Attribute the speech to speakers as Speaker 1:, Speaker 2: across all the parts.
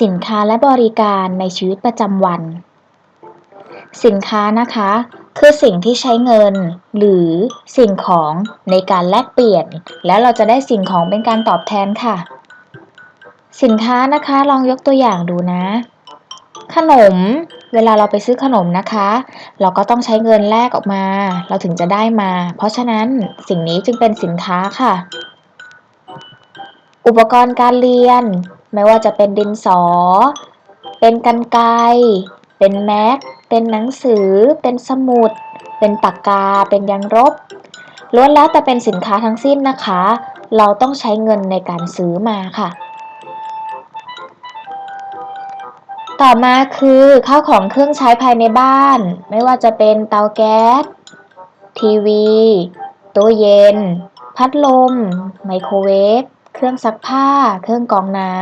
Speaker 1: สินค้าและบริการในชีวิตประจำวัน สินค้านะคะ คือสิ่งที่ใช้เงิน หรือสิ่งของในการแลกเปลี่ยน แล้วเราจะได้สิ่งของเป็นการตอบแทนค่ะ สินค้านะคะลองยกตัวอย่างดูนะ ขนม เวลาเราไปซื้อขนมนะคะ เราก็ต้องใช้เงินแลกออกมา เราถึงจะได้มา เพราะฉะนั้นสิ่งนี้จึงเป็นสินค้าค่ะ อุปกรณ์การเรียน ไม่ว่าจะเป็นดินสอ เป็นกรรไกรเป็นแม็ก เป็นหนังสือ เป็นสมุด เป็นปากกา เป็นยางลบล้วนแล้วแต่เป็นสินค้าทั้งสิ้นนะคะ เราต้องใช้เงินในการซื้อมาค่ะ ต่อมาคือข้าวของเครื่องใช้ภายในบ้าน ไม่ว่าจะเป็นเตาแก๊ส ทีวี ตู้เย็น พัดลม ไมโครเวฟ เครื่องซักผ้า เครื่องกรองน้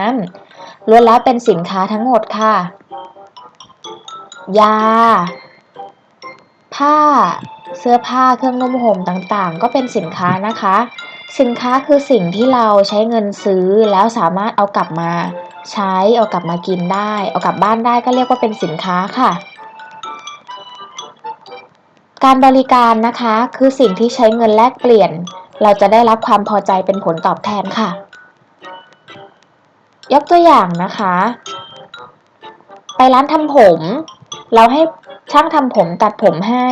Speaker 1: ำล้วนแล้วเป็นสินค้าทั้งหมดค่ะ ยา ผ้า เสื้อผ้า เครื่องนุ่มห่มต่างๆ ก็เป็นสินค้านะคะ สินค้าคือสิ่งที่เราใช้เงินซื้อแล้วสามารถเอากลับมา ใช้ เอากลับมากินได้ เอากลับบ้านได้ก็เรียกว่าเป็นสินค้าค่ะการบริการนะคะคือสิ่งที่ใช้เงินแลกเปลี่ยน เราจะได้รับความพอใจเป็นผลตอบแทนค่ะ ยกตัวอย่างนะคะ ไปร้านทำผม เราให้ช่างทำผมตัดผมให้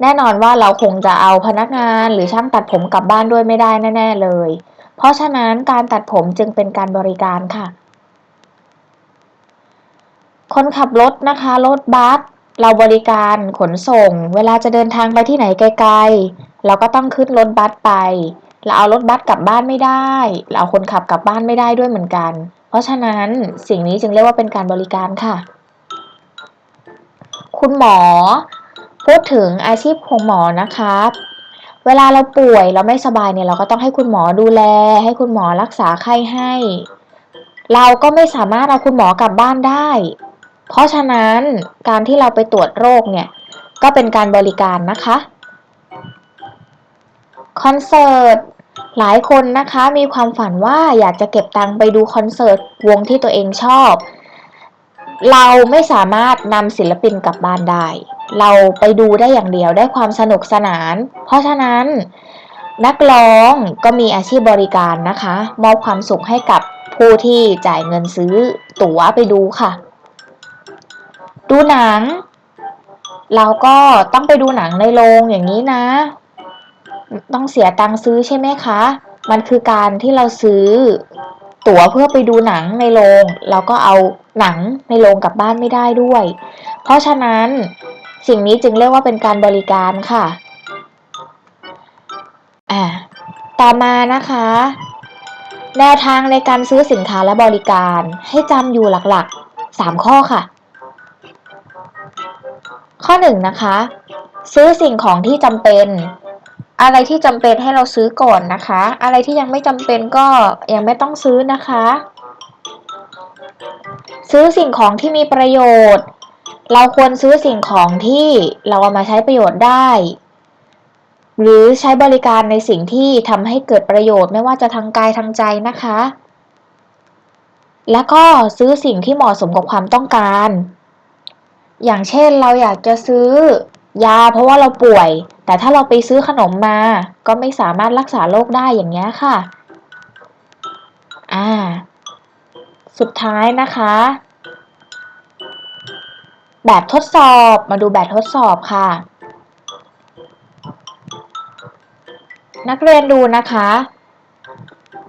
Speaker 1: แน่นอนว่าเราคงจะเอาพนักงานหรือช่างตัดผมกลับบ้านด้วยไม่ได้แน่ ๆเลย เพราะฉะนั้นการตัดผมจึงเป็นการบริการค่ะ คนขับรถนะคะรถบัสเราบริการขนส่ง เวลาจะเดินทางไปที่ไหนไกลๆ เราก็ต้องขึ้นรถบัสไป เราเอารถบัสกลับบ้านไม่ได้ เราเอาคนขับกลับบ้านไม่ได้ด้วยเหมือนกัน เพราะฉะนั้นสิ่งนี้จึงเรียกว่าเป็นการบริการค่ะ คุณหมอ พูดถึงอาชีพของหมอนะคะเวลาเราป่วยเราไม่สบายเนี่ยเราก็ต้องให้คุณหมอดูแล ให้คุณหมอรักษาไข้ให้ เราก็ไม่สามารถเอาคุณหมอกลับบ้านได้ เพราะฉะนั้นการที่เราไปตรวจโรคเนี่ยก็เป็นการบริการนะคะคอนเสิร์ต หลายคนนะคะมีความฝันว่าอยากจะเก็บตังค์ไปดูคอนเสิร์ตวงที่ตัวเองชอบ เราไม่สามารถนำศิลปินกลับบ้านได้ เราไปดูได้อย่างเดียวได้ความสนุกสนาน เพราะฉะนั้น นักร้องก็มีอาชีพบริการนะคะ มอบความสุขให้กับผู้ที่จ่ายเงินซื้อตั๋วไปดูค่ะ ดูหนัง เราก็ต้องไปดูหนังในโรงอย่างนี้นะ ต้องเสียตังค์ซื้อใช่ไหมคะ มันคือการที่เราซื้อตั๋วเพื่อไปดูหนังในโรงเราก็เอาหนังในโรงกลับบ้านไม่ได้ด้วย เพราะฉะนั้นสิ่งนี้จึงเรียกว่าเป็นการบริการค่ะอ่าต่อมานะคะ แนวทางในการซื้อสินค้าและบริการให้จำอยู่หลักๆ 3 ข้อค่ะ ข้อ 1 นะคะ ซื้อสิ่งของที่จำเป็น อะไรที่จำเป็นให้เราซื้อก่อนนะคะ อะไรที่ยังไม่จำเป็นก็ยังไม่ต้องซื้อนะคะ ซื้อสิ่งของที่มีประโยชน์ เราควรซื้อสิ่งของที่เราเอามาใช้ประโยชน์ได้ หรือใช้บริการในสิ่งที่ทำให้เกิดประโยชน์ไม่ว่าจะทางกายทางใจนะคะ แล้วก็ซื้อสิ่งที่เหมาะสมกับความต้องการ อย่างเช่นเราอยากจะซื้อ ยาเพราะว่าเราป่วย แต่ถ้าเราไปซื้อขนมมา ก็ไม่สามารถรักษาโรคได้อย่างเงี้ยค่ะ อ่า สุดท้ายนะคะ แบบทดสอบ มาดูแบบทดสอบค่ะ นักเรียนดูนะคะ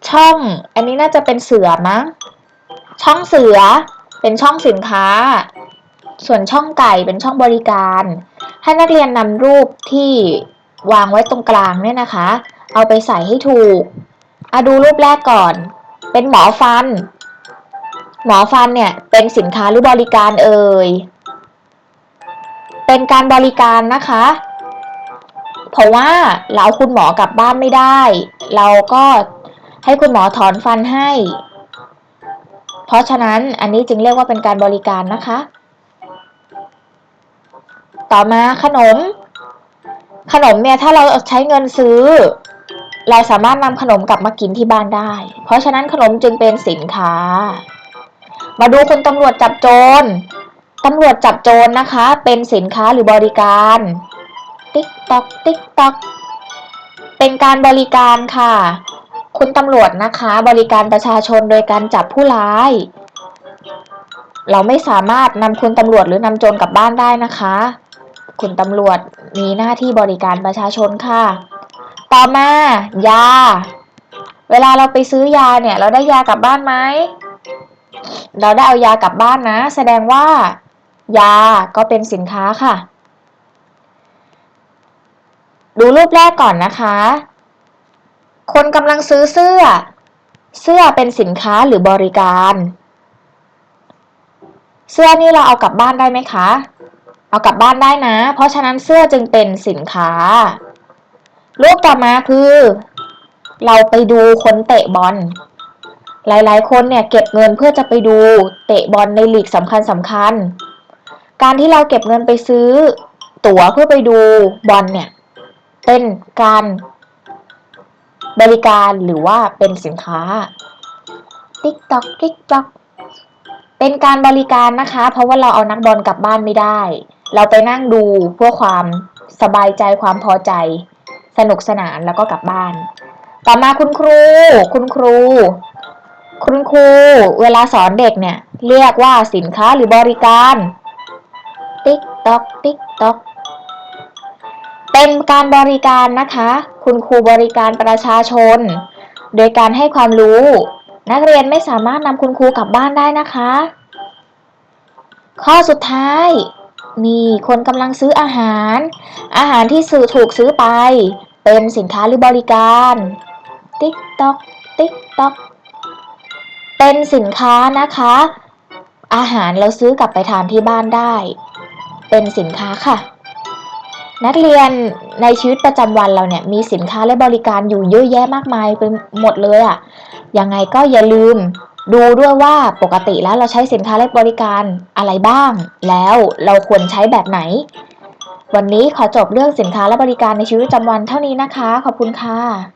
Speaker 1: ช่อง อันนี้น่าจะเป็นเสือมั้ง ช่องเสือ เป็นช่องสินค้า ส่วนช่องไก่เป็นช่องบริการ ให้นักเรียนนำรูปที่วางไว้ตรงกลางเนี่ยนะคะ เอาไปใส่ให้ถูกอะดูรูปแรกก่อน เป็นหมอฟัน หมอฟันเนี่ยเป็นสินค้าหรือบริการเอ่ย เป็นการบริการนะคะ เพราะว่าเราคุณหมอกลับบ้านไม่ได้ เราก็ให้คุณหมอถอนฟันให้ เพราะฉะนั้นอันนี้จึงเรียกว่าเป็นการบริการนะคะ ต่อมาขนม ขนมเนี่ยถ้าเราใช้เงินซื้อ เราสามารถนำขนมกลับมากินที่บ้านได้ เพราะฉะนั้นขนมจึงเป็นสินค้า มาดูคุณตำรวจจับโจรตำรวจจับโจรนะคะ เป็นสินค้าหรือบริการ ติ๊กตอกติ๊กตอกเป็นการบริการค่ะ คุณตำรวจนะคะบริการประชาชนโดยการจับผู้ร้าย เราไม่สามารถนำคุณตำรวจหรือนำโจรกลับบ้านได้นะคะ คุณตำรวจมีหน้าที่บริการประชาชนค่ะ ต่อมายา เวลาเราไปซื้อยาเนี่ย เราได้ยากลับบ้านไหม เราได้เอายากลับบ้านนะ แสดงว่า ยาก็เป็นสินค้าค่ะ ดูรูปแรกก่อนนะคะ คนกำลังซื้อเสื้อ เสื้อเป็นสินค้าหรือบริการ เสื้อนี่เราเอากลับบ้านได้ไหมคะ เอากลับบ้านได้นะ เพราะฉะนั้นเสื้อจึงเป็นสินค้า รูปต่อมาคือ เราไปดูคนเตะบอล หลายๆ คนเนี่ยเก็บเงินเพื่อจะไปดูเตะบอลในลีกสำคัญสำคัญ การที่เราเก็บเงินไปซื้อ ตั๋วเพื่อไปดูบอลเนี่ย เป็นการบริการหรือว่าเป็นสินค้า ติ๊กตอกติ๊กตอกเป็นการบริการนะคะ เพราะว่าเราเอานักบอลกลับบ้านไม่ได้เราไปนั่งดูเพื่อความสบายใจความพอใจ สนุกสนานแล้วก็กลับบ้าน ต่อมาคุณครู คุณครู คุณครู เวลาสอนเด็กเนี่ย เรียกว่าสินค้าหรือบริการ ติ๊กตอกติ๊กตอกเป็นการบริการนะคะ คุณครูบริการประชาชน โดยการให้ความรู้ นักเรียนไม่สามารถนำคุณครูกลับบ้านได้นะคะ ข้อสุดท้าย นี่คนกำลังซื้ออาหาร อาหารที่สื่อถูกซื้อไป เป็นสินค้าหรือบริการ ติ๊กต๊อกติ๊กต๊อกเป็นสินค้านะคะ อาหารเราซื้อกลับไปทานที่บ้านได้ เป็นสินค้าค่ะ นักเรียนในชีวิตประจำวันเราเนี่ยมีสินค้าและบริการอยู่เยอะแยะมากมายไปหมดเลยอะ่ะยังไงก็อย่าลืม ดูด้วยว่าปกติแล้วเราใช้สินค้าและบริการอะไรบ้าง แล้วเราควรใช้แบบไหน วันนี้ขอจบเรื่องสินค้าและบริการในชีวิตประจำวันเท่านี้นะคะ ขอบคุณค่ะ